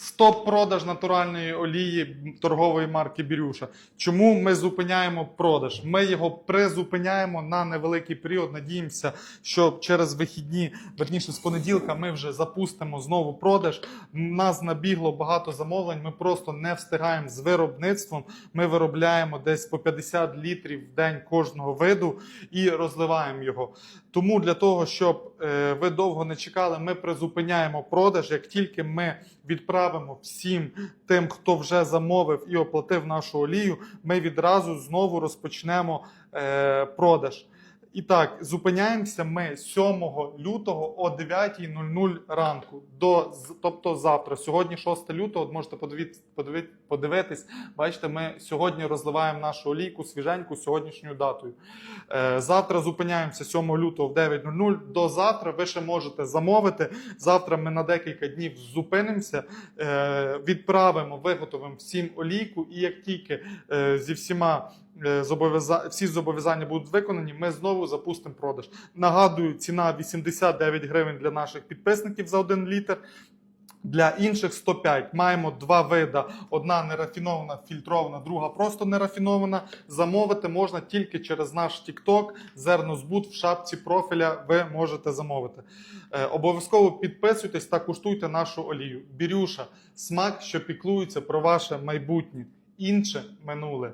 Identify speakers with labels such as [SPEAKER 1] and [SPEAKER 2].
[SPEAKER 1] Стоп-продаж натуральної олії торгової марки Бірюша. Чому ми зупиняємо продаж? Ми його призупиняємо на невеликий період. Надіємося, що через вихідні, верніше з понеділка, ми вже запустимо знову продаж. Нас набігло багато замовлень. Ми просто не встигаємо з виробництвом. Ми виробляємо десь по 50 літрів в день кожного виду і розливаємо його. Тому для того, щоб е, ви довго не чекали, ми призупиняємо продаж. Як тільки ми відправимо всім тим, хто вже замовив і оплатив нашу олію, ми відразу знову розпочнемо е, продаж. І так, зупиняємося ми 7 лютого о 9.00 ранку. До, тобто завтра. Сьогодні 6 лютого, от можете подивити, подивитись. Бачите, ми сьогодні розливаємо нашу олійку свіженьку сьогоднішньою датою. Е, завтра зупиняємося 7 лютого в 9.00. До завтра ви ще можете замовити. Завтра ми на декілька днів зупинимося, е, відправимо, виготовимо всім олійку. І як тільки е, зі всіма всі зобов'язання будуть виконані, ми знову запустимо продаж. Нагадую, ціна 89 гривень для наших підписників за 1 літр. Для інших 105 маємо два вида: одна нерафінована, фільтрована, друга просто нерафінована. Замовити можна тільки через наш TikTok, зернозбут в шапці профіля. Ви можете замовити. Е, обов'язково підписуйтесь та куштуйте нашу олію. Бірюша, смак, що піклується про ваше майбутнє, інше минуле.